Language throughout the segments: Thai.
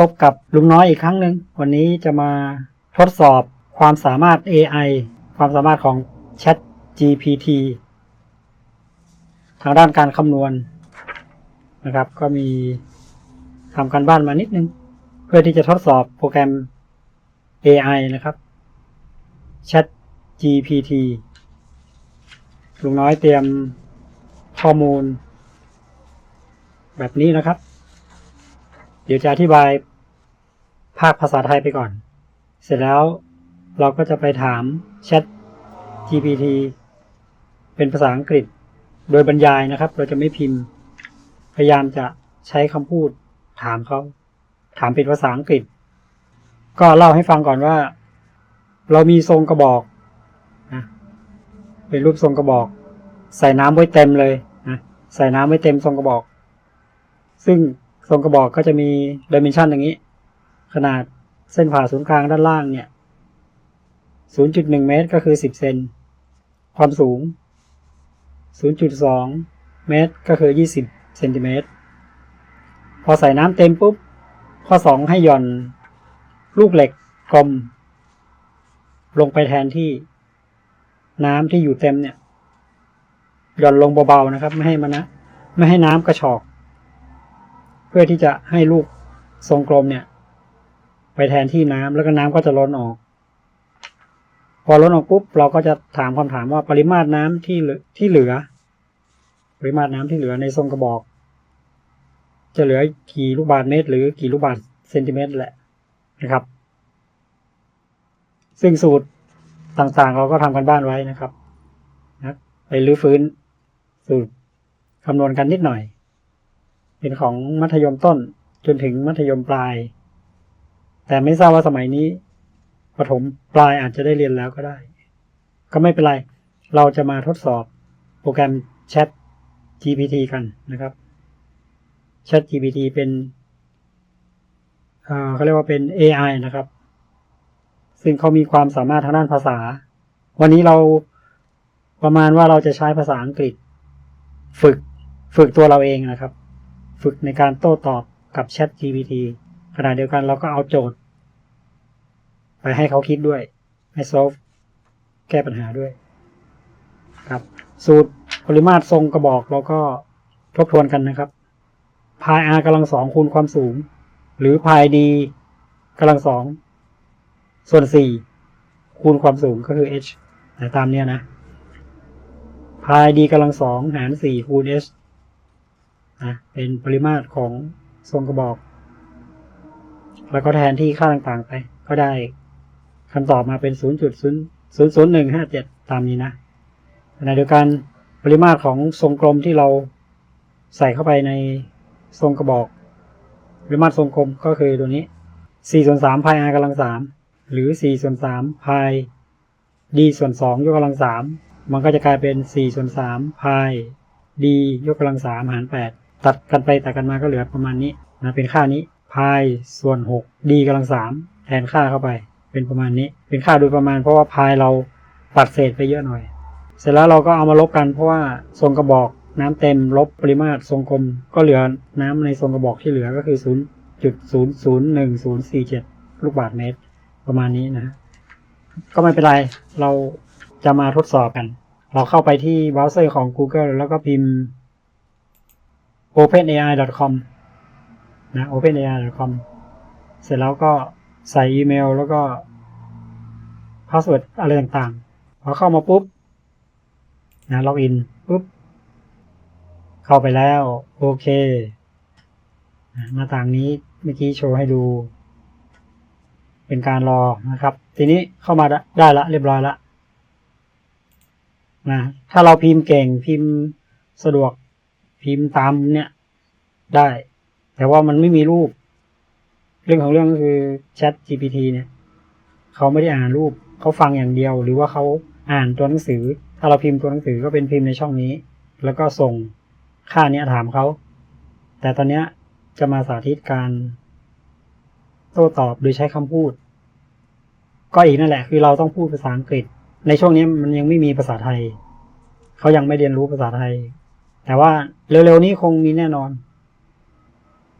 พบกับลุงน้อยอีกครั้งหนึ่งวันนี้จะมาทดสอบความสามารถ AI ความสามารถของ Chat GPT ทางด้านการคำนวณนะครับ ก็มีทำการบ้านมานิดนึง เพื่อที่จะทดสอบโปรแกรม AI นะครับ Chat GPT ลุงน้อยเตรียมข้อมูล แบบนี้นะครับ เดี๋ยวจะอธิบายภาคภาษาไทยไปก่อน เสร็จแล้วเราก็จะไปถาม Chat GPT เป็นภาษาอังกฤษ โดยบรรยายนะครับ เราจะไม่พิมพ์ พยายามจะใช้คำพูดถามเขาถามเป็นภาษาอังกฤษ ก็เล่าให้ฟังก่อนว่า เรามีทรงกระบอกนะเป็นรูปทรงกระบอก ใส่น้ำไว้เต็มเลยนะใส่น้ำไว้เต็มทรงกระบอก ซึ่ง ทรงกระบอกก็จะมีดิเมนชันอย่างนี้ ขนาดเส้นผ่าศูนย์กลางด้านล่างเนี่ย 0.1 เมตรก็คือ 10 เซน ความสูง 0.2 เมตรก็คือ 20 เซนติเมตร พอใส่น้ำเต็มปุ๊บ ข้อ 2 ให้หย่อนลูกเหล็กกลม ลงไปแทนที่น้ำที่อยู่เต็มเนี่ย หย่อนลงเบาๆนะครับ ไม่ให้มันนะ ไม่ให้น้ำกระชอก พื่อที่จะให้ลูกทรงกลมเนี่ย ไปแทนที่น้ำแล้วก็น้ำก็จะล้นออก พอล้นออกปุ๊บเราก็จะถามคำถามว่าปริมาตรน้ำที่ที่เหลือ ปริมาตรน้ำที่เหลือในทรงกระบอก จะเหลือกี่ลูกบาศก์เมตร หรือกี่ลูกบาศก์เซนติเมตรแหละนะครับ ซึ่งสูตรต่างๆ เราก็ทำกันบ้านไว้นะครับนะไปรื้อฟื้นสูตรคำนวณกันนิดหน่อย เป็นของมัธยมต้นจนถึงมัธยมปลาย แต่ไม่ทราบว่าสมัยนี้ประถมปลายอาจจะได้เรียนแล้วก็ได้ ก็ไม่เป็นไร เราจะมาทดสอบโปรแกรม Chat GPT กันนะครับ Chat GPT เป็นเอ่อเขาเรียกว่าเป็น AI นะครับ ซึ่งเขามีความสามารถทางด้านภาษา วันนี้เราประมาณว่าเราจะใช้ภาษาอังกฤษ ฝึกฝึกตัวเราเองนะครับ ฝึกในการโต้ตอบกับ Chat GPT ขณะเดียวกันเราก็เอาโจทย์ ไปให้เขาคิดด้วย ให้ solve แก้ปัญหาด้วย ครับ สูตรปริมาตรทรงกระบอกเราก็ทบทวนกันนะครับพาย r กำลังสองคูณความสูง หรือพาย d กำลังสองส่วนสี่คูณความสูงก็คือ h แต่ตามเนี้ยนะพาย d กำลังสองหารสี่คูณ h นะเป็นปริมาตรของทรงกระบอก แล้วก็แทนที่ค่าต่างๆไป ก็ได้คำตอบมาเป็น 0.00157 ตามนี้นะขณะเดียวกันปริมาตรของทรงกลมที่เราใส่เข้าไปในทรงกระบอก ปริมาตรทรงกลมก็คือตัวนี้4ส่วน3พาย r กำลัง3หรือ4ส่วน3พาย d ส่วน2ยกกำลัง3มันก็จะกลายเป็น4ส่วน3พาย d ยกกำลัง3หาร8 ตัดกันไปตัดกันมาก็เหลือประมาณนี้นะเป็นค่านี้พายส่วน6 d กำลัง3แทนค่าเข้าไป เป็นประมาณนี้ เป็นค่าโดยประมาณ เพราะว่าพายเราตัดเศษไปเยอะหน่อย เสร็จแล้วเราก็เอามาลบกันเพราะว่าทรงกระบอกน้ำเต็มลบปริมาตรทรงกลม ก็เหลือน้ำในทรงกระบอกที่เหลือก็คือ 0.001047 ลูกบาศก์เมตร ประมาณนี้นะก็ไม่เป็นไร เราจะมาทดสอบกัน เราเข้าไปที่เบราว์เซอร์ของ Google แล้วก็พิมพ์ openai.com นะ openai.com เสร็จแล้วก็ใส่อีเมลแล้วก็พาสเวิร์ดอะไรต่างๆ พอเข้ามาปุ๊บนะล็อกอินปุ๊บ เข้าไปแล้ว โอเค หน้าต่างนี้เมื่อกี้โชว์ให้ดู เป็นการรอนะครับ ทีนี้เข้ามาได้ละ เรียบร้อยละนะถ้าเราพิมพ์เก่งพิมพ์สะดวก พิมพ์ตามเนี่ย ได้ แต่ว่ามันไม่มีรูป เรื่องของเรื่องก็คือ Chat GPT เนี่ยเขาไม่ได้อ่านรูปเขาฟังอย่างเดียว หรือว่าเขาอ่านตัวหนังสือ ถ้าเราพิมพ์ตัวหนังสือก็เป็นพิมพ์ในช่องนี้ แล้วก็ส่งค่าเนี้ยถามเขาแต่ตอนเนี้ยจะมาสาธิตการ โต้ตอบโดยใช้คำพูด ก็อีกนั่นแหละ คือเราต้องพูดภาษาอังกฤษ ในช่วงนี้มันยังไม่มีภาษาไทย เขายังไม่เรียนรู้ภาษาไทย แต่ว่าเร็วๆนี้คงมีแน่นอน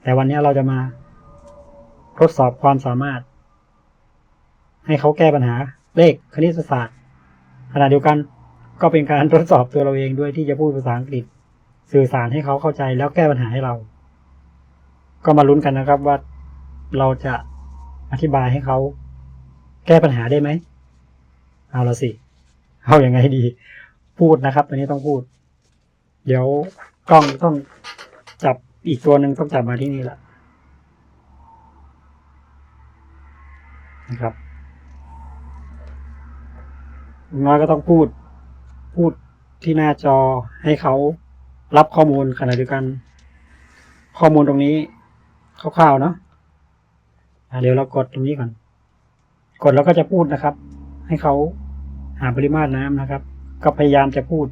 แต่วันนี้เราจะมาทดสอบความสามารถ ให้เขาแก้ปัญหาเลขคณิตศาสตร์ขณะเดียวกันก็เป็นการทดสอบตัวเราเองด้วยที่จะพูดภาษาอังกฤษ สื่อสารให้เขาเข้าใจแล้วแก้ปัญหาให้เรา ก็มาลุ้นกันนะครับว่าเราจะอธิบายให้เขาแก้ปัญหาได้ไหม เอาละสิ เอาอยัางไงดี พูดนะครับอันนี้ต้องพูด เดี๋ยวกล้องต้องจับอีกตัวหนึ่งต้องจับมาที่นี่แหละนะครับอย่างน้อยก็ต้องพูดพูดที่หน้าจอให้เขารับข้อมูลขณะเดียวกัน ข้อมูลตรงนี้คร่าวๆเนาะะเดี๋ยวเรากดตรงนี้ก่อน กดแล้วก็จะพูดนะครับ ให้เขาหาปริมาตรน้ำนะครับ ก็พยายามจะพูด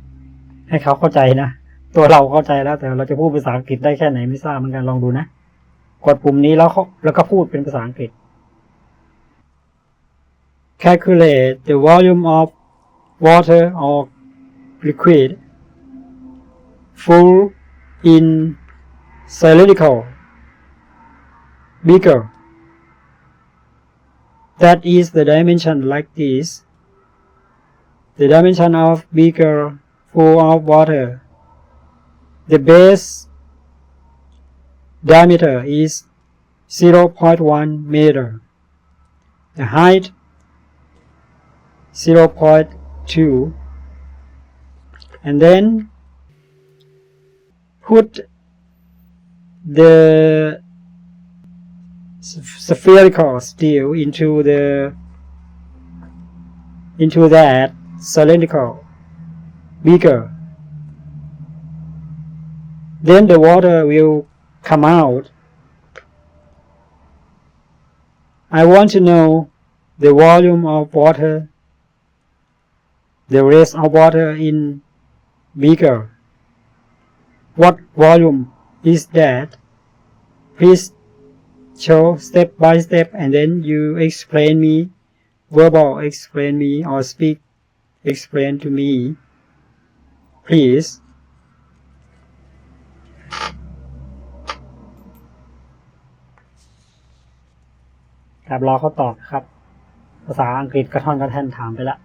ให้เขาเข้าใจนะ ตัวเราเข้าใจแล้วแต่เราจะพูดภาษาอังกฤษได้แค่ไหนไม่ทราบเหมือนกันลองดูนะ กดปุ่มนี้แล้วเขาแล้วก็พูดเป็นภาษาอังกฤษ calculate the volume of water or liquid full in cylindrical beaker that is the dimension like this the dimension of beaker full of water the base diameter is 0.1 meter. The height 0.2 and then put the spherical steel into the into that cylindrical beaker then the water will come out I want to know the volume of water the rest of water in beaker. What volume is that? Please show step by step and then you explain me, verbal explain me or speak explain to me. Please. ครับรอเขาตอบครับ ภาษาอังกฤษกระท่อนกระแท่นถามไปแล้ว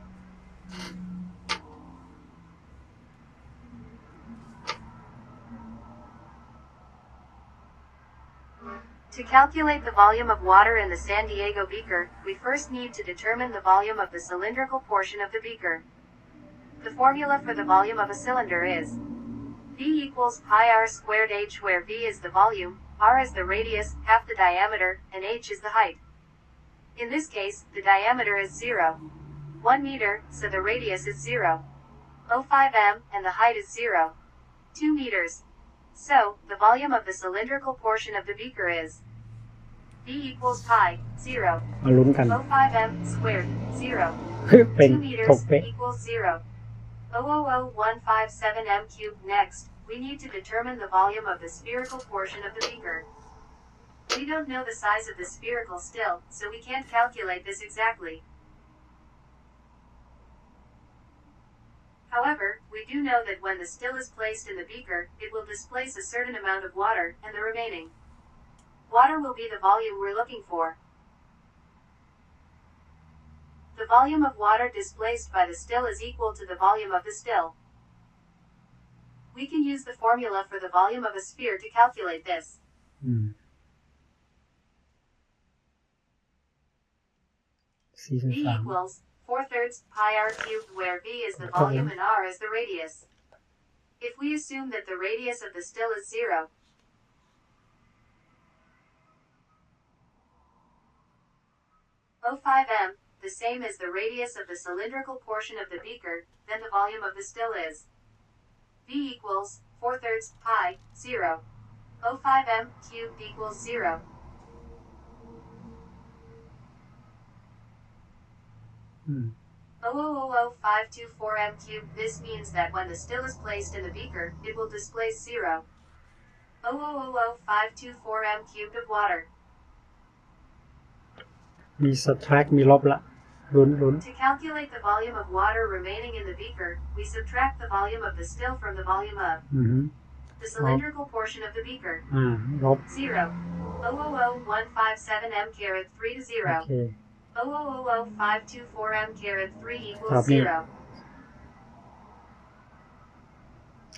To calculate the volume of water in the San Diego beaker, we first need to determine the volume of the cylindrical portion of the beaker. The formula for the volume of a cylinder is V equals pi r squared h where V is the volume, r is the radius, half the diameter, and h is the height. In this case, the diameter is 0. 1 meter, so the radius is 0. 0.5 m, and the height is 0. 2 meters. So, the volume of the cylindrical portion of the beaker is V equals pi, 0. มาลุ้นกัน 0.5 m squared, 0. เป็น 2 ถ meters กเป๊ะ equals 0. 0.00157 m cubed next, we need to determine the volume of the spherical portion of the beaker. We don't know the size of the spherical still, so we can't calculate this exactly. However, we do know that when the still is placed in the beaker, it will displace a certain amount of water, and the remaining water will be the volume we're looking for the volume of water displaced by the still is equal to the volume of the still. We can use the formula for the volume of a sphere to calculate this. V equals 4 thirds pi r cubed where v is the volume and r is the radius. If we assume that the radius of the still is 0, O5m the same as the radius of the cylindrical portion of the beaker, then the volume of the still is V equals 4 thirds pi, 0. O5 m cubed equals 0. อืม 0.00524 m cubed. This means that when the still is placed in the beaker, it will displace 0. 0.00524 m cubed of water. มี subtract มีลบละ ลุ้นลุ้น To calculate the volume of water remaining in the beaker, we subtract the volume of the still from the volume of อือฮึ the cylindrical portion of the beaker. อ่า ลบ 0. 0000157M caret 3 to โอ 0. เค 0000524M caret 3 equals Copy. 0.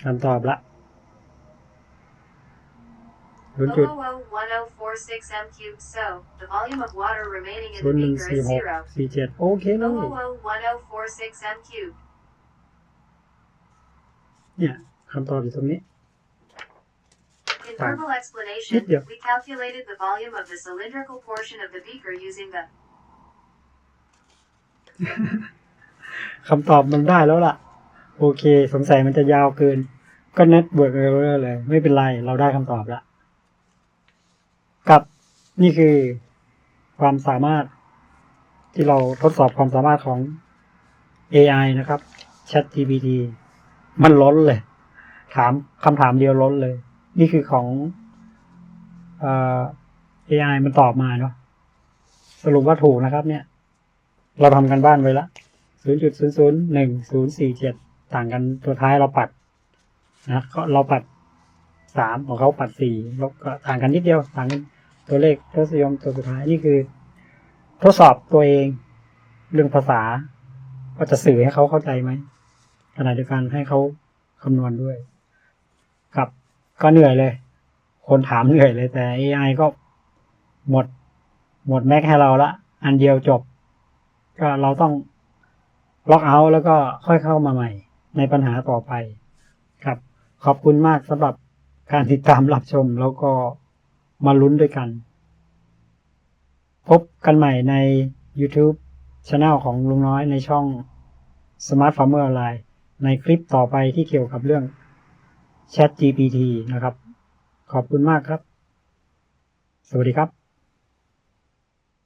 คำตอบละ ศูนย์จุด 0001046M cubed so, the volume of water remaining in ศู the นย์หนึ่ง beaker สี่ is หก 0. สี่เจ็ดโอเคเลย 0001046M cubed. เนี่ยคำตอบอยู่ตรงนี้ In Fine. verbal explanation, Yeah. we calculated the volume of the cylindrical portion of the beaker using the คำตอบมันได้แล้วล่ะ โอเค สงสัยมันจะยาวเกิน ก็เน็ตเวิร์กเลย ไม่เป็นไร เราได้คำตอบแล้วกับ นี่คือความสามารถที่เราทดสอบความสามารถของ AI นะครับ ChatGPT มันล้นเลย ถามคำถามเดียวล้นเลย นี่คือของเอ่อ AI มันตอบมาเนาะสรุปว่าถูกนะครับ เนี่ย เราทำกันบ้านไว้ละศูนย์จุดศูนย์ศูนย์หนึ่งศูนย์สี่เจ็ดต่างกันตัวท้ายเราปัดนะก็เราปัดสามของเขาปัดสี่แล้วก็ต่างกันนิดเดียวต่างกัน ตัวเลขทศนิยมตัวสุดท้ายนี่คือ ทดสอบตัวเอง เรื่องภาษาว่าจะสื่อให้เขาเข้าใจไหมขณะเดียวกันให้เขาคำนวณด้วยครับก็เหนื่อยเลย คนถามเหนื่อยเลยแต่ AI ก็หมด หมดแม็กให้เราละ อันเดียวจบ ก็เราต้องล็อกเอาท์แล้วก็ค่อยเข้ามาใหม่ ในปัญหาต่อไป ครับ ขอบคุณมากสำหรับการติดตามรับชมแล้วก็ มาลุ้นด้วยกัน พบกันใหม่ใน YouTube ช anel ของลุงน้อยในช่อง Smart Farmer Online ในคลิปต่อไปที่เกี่ยวกับเรื่อง Chat GPT นะครับ ขอบคุณมากครับ สวัสดีครับ